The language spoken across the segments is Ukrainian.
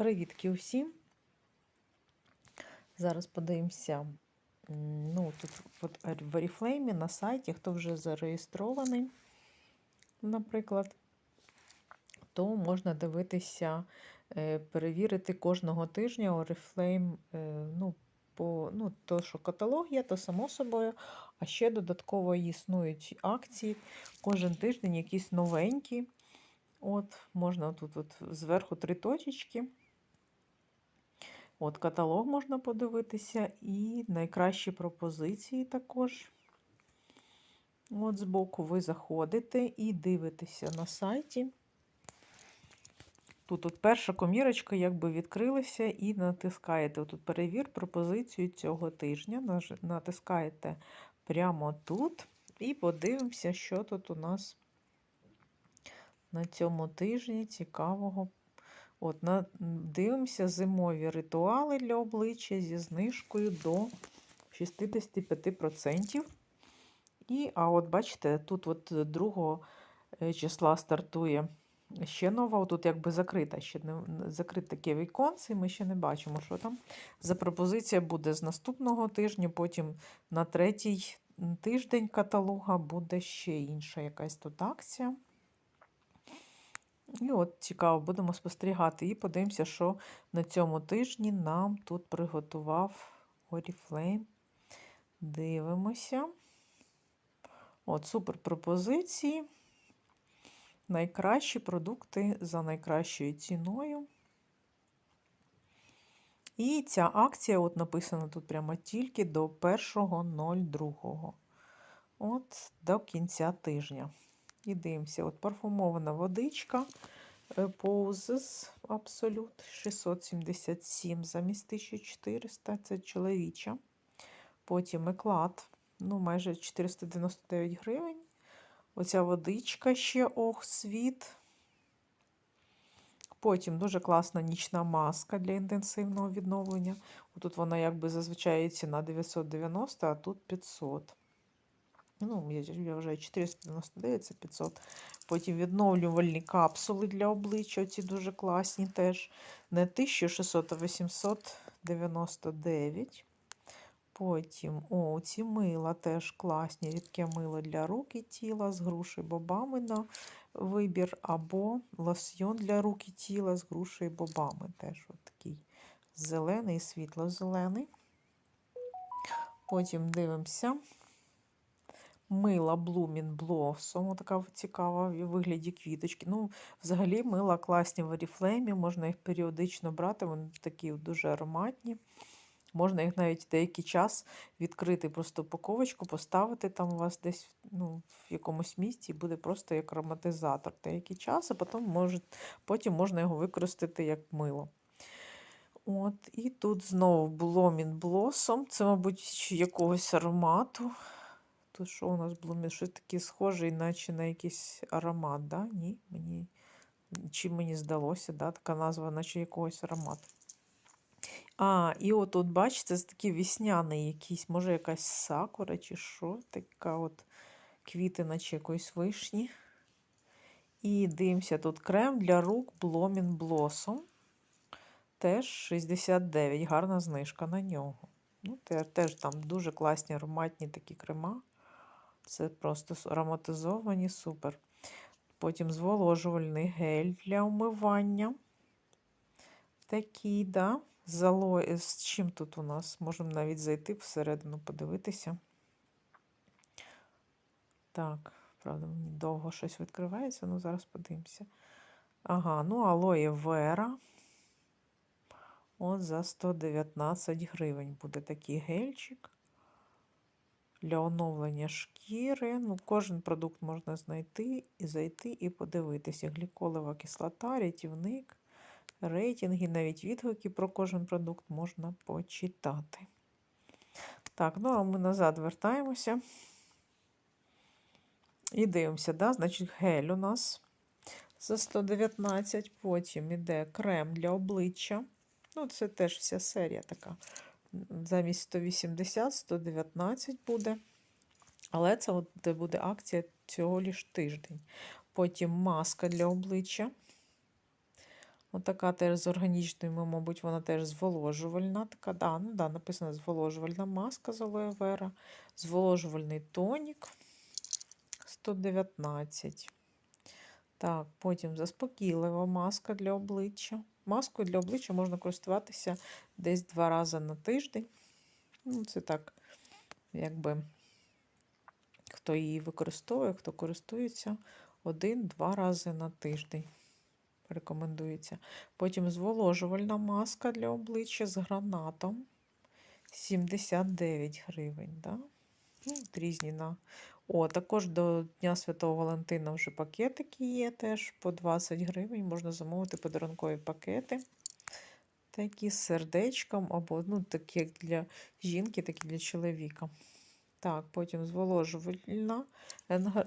Привітки усім. Зараз подивимося. Ну, тут в Oriflame на сайті, хто вже зареєстрований, наприклад, то можна дивитися, е, перевірити кожного тижня Oriflame, е, ну, по, ну, то, що каталог є, то само собою, а ще додатково існують акції. Кожен тиждень якісь новенькі. От, можна тут от зверху три точечки. От каталог можна подивитися, і найкращі пропозиції також. От збоку ви заходите і дивитеся на сайті. Тут от перша комірочка якби відкрилася і натискаєте. Тут перевір пропозицію цього тижня. Натискаєте прямо тут і подивимося, що тут у нас на цьому тижні цікавого. От, дивимося зимові ритуали для обличчя зі знижкою до 65%. І, а от бачите, тут от 2 е, числа стартує ще нова, тут якби закрита, ще не- закрите таке віконце, і ми ще не бачимо, що там. За пропозиція буде з наступного тижня, потім на третій тиждень каталога буде ще інша якась тут акція. І от цікаво, будемо спостерігати і подивимося, що на цьому тижні нам тут приготував Oriflame. Дивимося. От, супер пропозиції. Найкращі продукти за найкращою ціною. І ця акція, от написано тут прямо тільки до 1.02. От до кінця тижня. І дивимося, от парфумована водичка е, Poses Absolute 677 замість 1400, це чоловіча. Потім еклад, ну майже 499 гривень. Оця водичка ще ох, світ. Потім дуже класна нічна маска для інтенсивного відновлення. Тут вона якби зазвичай ціна 990, а тут 500. Ну, я, я вважаю, 499 це 500. Потім відновлювальні капсули для обличчя. Ці дуже класні теж. Не 1600, а 899. Потім, о, ці мила теж класні. Рідке мило для рук і тіла з грушею бобами на вибір, або лосьйон для рук і тіла з грушею бобами. Теж от такий зелений, світло-зелений. Потім дивимося. Мила Blooming Blossom, така цікава в вигляді квіточки. Ну, взагалі, мила класні в Oriflame, можна їх періодично брати, вони такі дуже ароматні. Можна їх навіть деякий час відкрити просто упаковочку, поставити там у вас десь ну, в якомусь місці і буде просто як ароматизатор деякий час, а потім, може, потім можна його використати як мило. От, І тут знову Blooming Blossom. Це, мабуть, якогось аромату. Тут що у нас Blooming? Щось таке схоже, наче на якийсь аромат, да? Ні, мені чи мені здалося, да? така назва, наче якогось аромату. А, і от тут, бачите, це такий вісняний якийсь, може, якась сакура чи що, така от квіти, наче якоїсь вишні. І дивимося, тут крем для рук Blooming Blossom. Теж 69, гарна знижка на нього. Ну, те- теж там дуже класні ароматні такі крема. Це просто ароматизовані, супер. Потім зволожувальний гель для умивання. Такий, да. З. З чим тут у нас? Можемо навіть зайти всередину, подивитися. Так, правда, мені довго щось відкривається, ну зараз подивимося. Ага, ну алоє Вера. От за 119 гривень буде такий гельчик для оновлення шкіри. Ну, кожен продукт можна знайти і зайти і подивитися. Гліколева кислота, рятівник, рейтинги, навіть відгуки про кожен продукт можна почитати. Так, ну а ми назад вертаємося. І дивимося, да? значить, гель у нас за 119, потім іде крем для обличчя. Ну, це теж вся серія така. Замість 180, 119 буде. Але це от де буде акція цього лиш тиждень. Потім маска для обличчя. Отака теж з органічною, мабуть, вона теж зволожувальна. Така, да, ну да, написано зволожувальна маска з алоє вера, зволожувальний тонік 119. Так, потім заспокійлива маска для обличчя. Маскою для обличчя можна користуватися десь два рази на тиждень. Ну, це так, якби хто її використовує, хто користується один-два рази на тиждень. Рекомендується. Потім зволожувальна маска для обличчя з гранатом 79 гривень. Да? Ну, різні. О, також до Дня Святого Валентина вже пакетики є теж по 20 гривень. Можна замовити подарункові пакети. Такі з сердечком, або ну, такі як для жінки, такі для чоловіка. Так, потім зволожувальна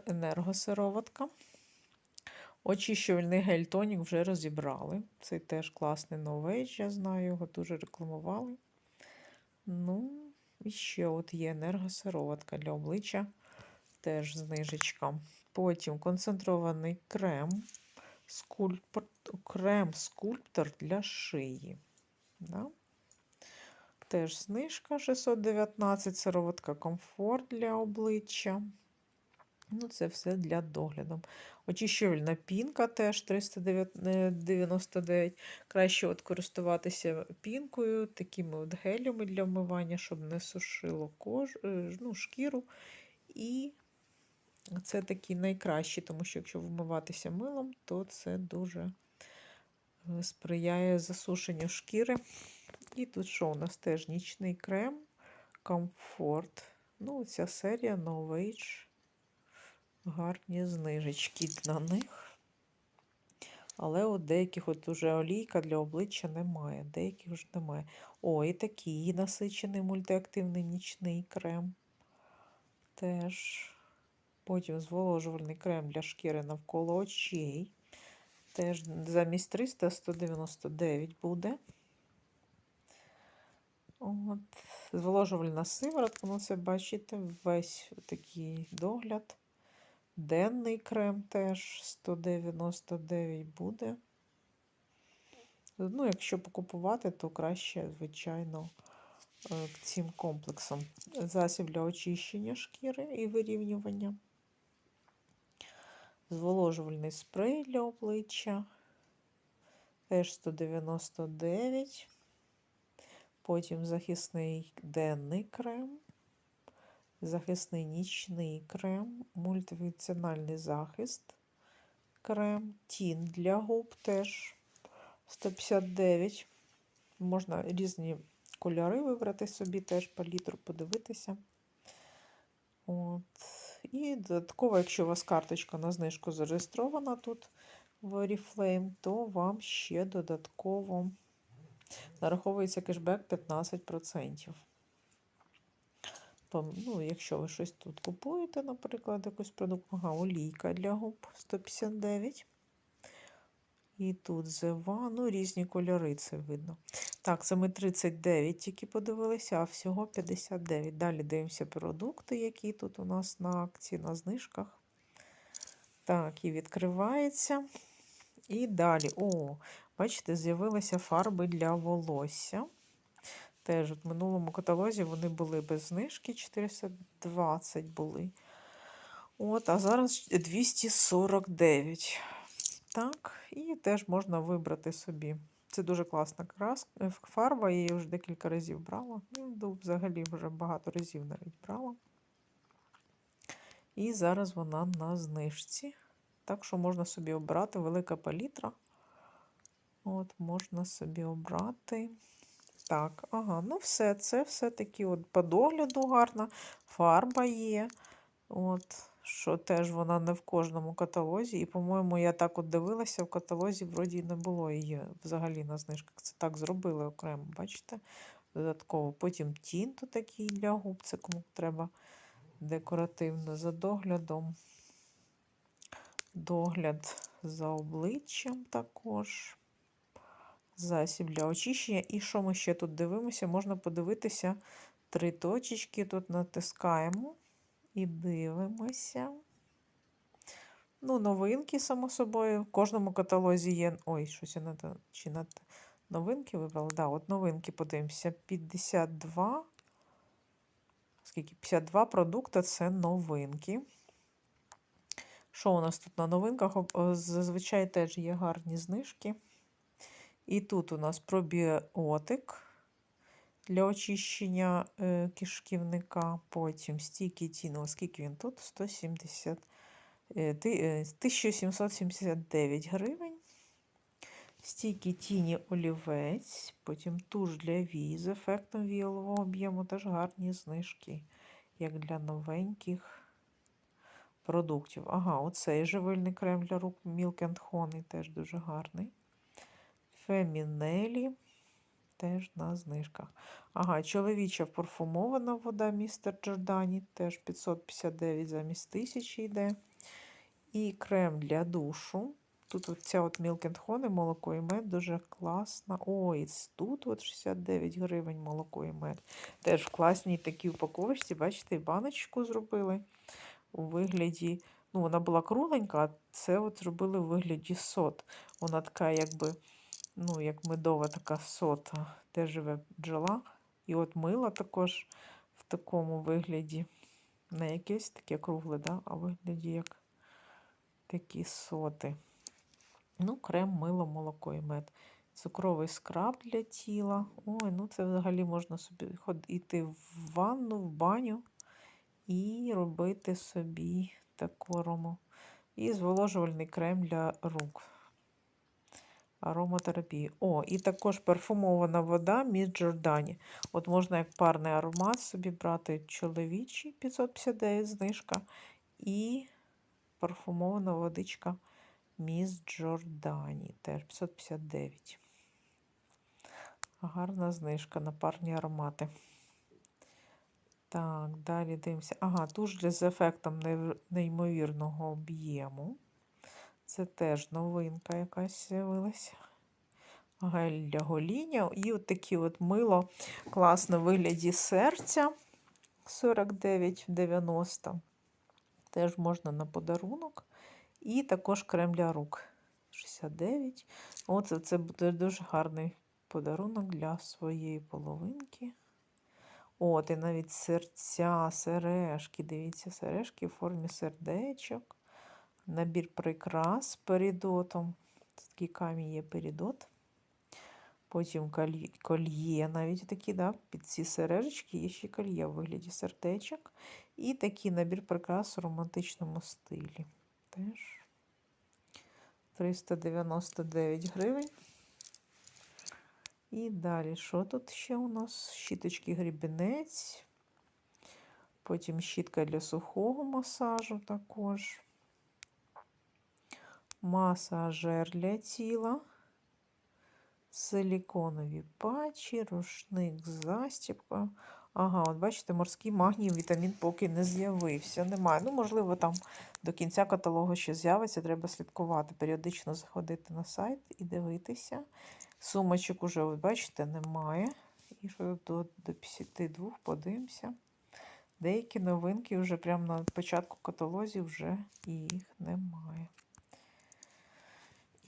енергосироватка. Очищувальний гель-тонік вже розібрали. Це теж класний новейдж, я знаю, його дуже рекламували. Ну, і ще от є енергосироватка для обличчя, теж знижечка. Потім концентрований крем, скульптор, крем скульптор для шиї. Да? Теж знижка 619, сироватка комфорт для обличчя. Ну, це все для догляду. Очищувальна пінка теж 399. Краще от користуватися пінкою, такими от гелями для вмивання, щоб не сушило кожу, ну, шкіру. І це такі найкращі, тому що якщо вмиватися милом, то це дуже е, сприяє засушенню шкіри. І тут що у нас теж нічний крем, комфорт. Ну, ця серія No. Гарні знижечки на них. Але от деяких от уже олійка для обличчя немає. Деяких вже немає. О, і такий насичений мультиактивний нічний крем. Теж. Потім зволожувальний крем для шкіри навколо очей. Теж замість 300 199 буде. От. Зволожувальна сиворотка, ну це бачите, весь такий догляд. Денний крем теж 199 буде. Ну, якщо покупувати, то краще, звичайно, е, цим комплексом. Засіб для очищення шкіри і вирівнювання. Зволожувальний спрей для обличчя. Теж 199. Потім захисний денний крем захисний нічний крем, мультифункціональний захист, крем, тін для губ теж 159. Можна різні кольори вибрати собі, теж палітру подивитися. От. І додатково, якщо у вас карточка на знижку зареєстрована тут в Oriflame, то вам ще додатково нараховується кешбек 15% ну, якщо ви щось тут купуєте, наприклад, якийсь продукт, ага, олійка для губ 159. І тут зева, ну, різні кольори, це видно. Так, це ми 39 тільки подивилися, а всього 59. Далі дивимося продукти, які тут у нас на акції, на знижках. Так, і відкривається. І далі, о, бачите, з'явилися фарби для волосся. Теж в минулому каталозі вони були без знижки, 420 були. От, А зараз 249. Так, і теж можна вибрати собі. Це дуже класна краска, е, фарба, я її вже декілька разів брала. Ну, взагалі вже багато разів навіть брала. І зараз вона на знижці. Так що можна собі обрати велика палітра. От, можна собі обрати. Так, ага, ну все, це все-таки от по догляду гарна, фарба є. От, Що теж вона не в кожному каталозі. І, по-моєму, я так от дивилася, в каталозі вроді не було її взагалі на знижках. Це так зробили окремо, бачите? Додатково. Потім тінту такий для губ, це кому треба декоративно за доглядом. Догляд за обличчям також засіб для очищення. І що ми ще тут дивимося? Можна подивитися три точечки. Тут натискаємо і дивимося. Ну, новинки, само собою. В кожному каталозі є. Ой, щось я не чи на те- новинки вибрала? Да, от новинки подивимося. 52. Скільки? 52 продукти це новинки. Що у нас тут на новинках? Зазвичай теж є гарні знижки. І тут у нас пробіотик для очищення е, кишківника. Потім стійкий тіно, скільки він тут? 170, е, е, 1779 гривень. Стійкий тіні олівець, потім туш для вій з ефектом віялового об'єму, теж гарні знижки, як для новеньких продуктів. Ага, оцей живильний крем для рук Milk and Honey теж дуже гарний. Фемінелі теж на знижках. Ага, чоловіча парфумована вода містер Джордані теж 559 замість 1000 йде. І крем для душу. Тут ця от and Honey, молоко і мед дуже класна. Ой, тут от 69 гривень молоко і мед. Теж в класній такій упаковочці, бачите, і баночку зробили у вигляді. Ну, вона була кругленька, а це от зробили у вигляді сот. Вона така, якби, ну, як медова така сота, де живе бджола. І от мило також в такому вигляді. Не якесь таке кругле, да? а вигляді як такі соти. Ну, крем, мило, молоко і мед. Цукровий скраб для тіла. Ой, ну це взагалі можна собі йти в ванну, в баню і робити собі таку арому. І зволожувальний крем для рук. Ароматерапії. О, і також парфумована вода Міс Джордані. От можна як парний аромат собі брати чоловічий 559 знижка. І парфумована водичка Міс Джордані. Теж 559. Гарна знижка на парні аромати. Так, далі дивимося. Ага, туш для з ефектом неймовірного об'єму. Це теж новинка якась з'явилася. Гель для гоління. І от такі от мило класно в вигляді серця 49,90. Теж можна на подарунок. І також крем для рук 69. Оце це буде дуже гарний подарунок для своєї половинки. От, і навіть серця, сережки. Дивіться, сережки в формі сердечок. Набір прикрас перідотом. Це Такий камінь є перідот. Потім кольє навіть такі, да, під ці сережечки є ще кольє в вигляді сердечок. І такий набір прикрас у романтичному стилі. Теж 399 гривень. І далі, що тут ще у нас? Щіточки грібінець. Потім щітка для сухого масажу також. Масажер для тіла. Силіконові патчі, рушник з застіпкою. Ага, от бачите, морський магній вітамін поки не з'явився. Немає. Ну, можливо, там до кінця каталогу ще з'явиться, треба слідкувати, періодично заходити на сайт і дивитися. Сумочок уже, от бачите, немає. І що до, до 52 подивимося. Деякі новинки вже прямо на початку каталозі вже їх немає.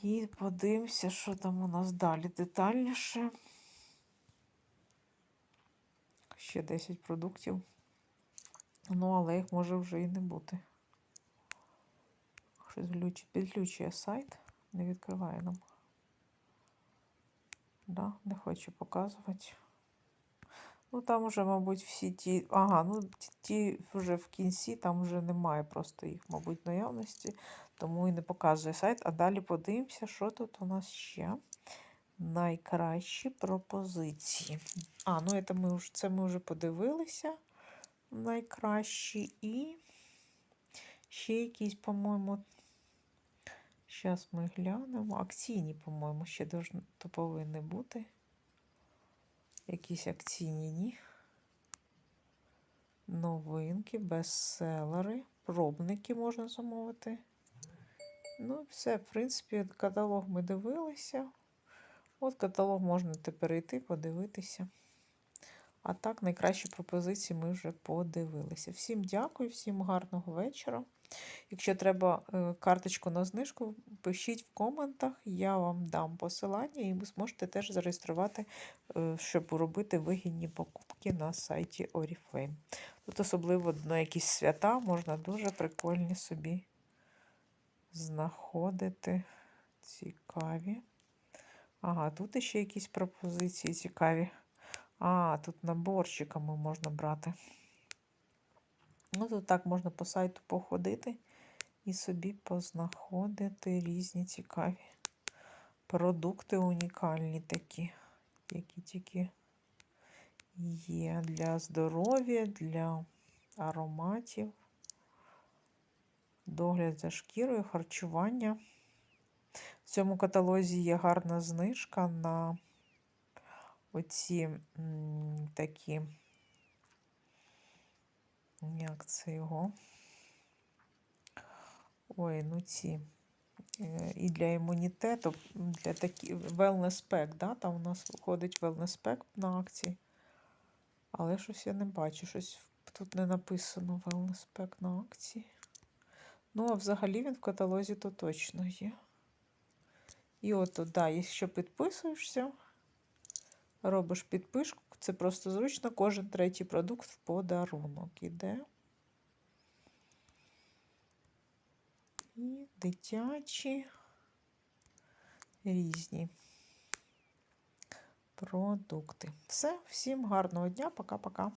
І подивимося, що там у нас далі детальніше. Ще 10 продуктів. Ну, але їх може вже і не бути. Щось. Підключує сайт, не відкриває нам. Да, не хочу показувати. Ну, там уже, мабуть, всі ті. Ага, ну ті- вже в кінці, там вже немає просто їх, мабуть, наявності, тому і не показує сайт. А далі подивимося, що тут у нас ще. Найкращі пропозиції. А, ну це ми це ми вже подивилися. Найкращі. І ще якісь, по-моєму. Зараз ми глянемо. Акційні, по-моєму, ще повинні бути. Якісь акційні. Новинки, бестселери, пробники можна замовити. Ну, все, в принципі, каталог ми дивилися. От каталог можна тепер йти, подивитися. А так, найкращі пропозиції ми вже подивилися. Всім дякую, всім гарного вечора. Якщо треба е, карточку на знижку, пишіть в коментах, я вам дам посилання, і ви зможете теж зареєструвати, е, щоб робити вигідні покупки на сайті Oriflame. Тут особливо на якісь свята можна дуже прикольні собі знаходити. Цікаві. Ага, тут ще якісь пропозиції цікаві. А, тут наборчиками можна брати. Ну, тут так можна по сайту походити і собі познаходити різні цікаві продукти унікальні такі, які тільки є для здоров'я, для ароматів, догляд за шкірою, харчування. В цьому каталозі є гарна знижка на оці м, такі, як це його? Ой, ну ці. е, І для імунітету, для такі wellness pack, да? Там у нас виходить wellness pack на акції. Але щось я не бачу, щось тут не написано wellness pack на акції. Ну, а взагалі він в каталозі то точно є. І от, да, якщо підписуєшся, робиш підписку, це просто зручно, кожен третій продукт в подарунок іде. І дитячі різні продукти. Все, всім гарного дня, пока-пока.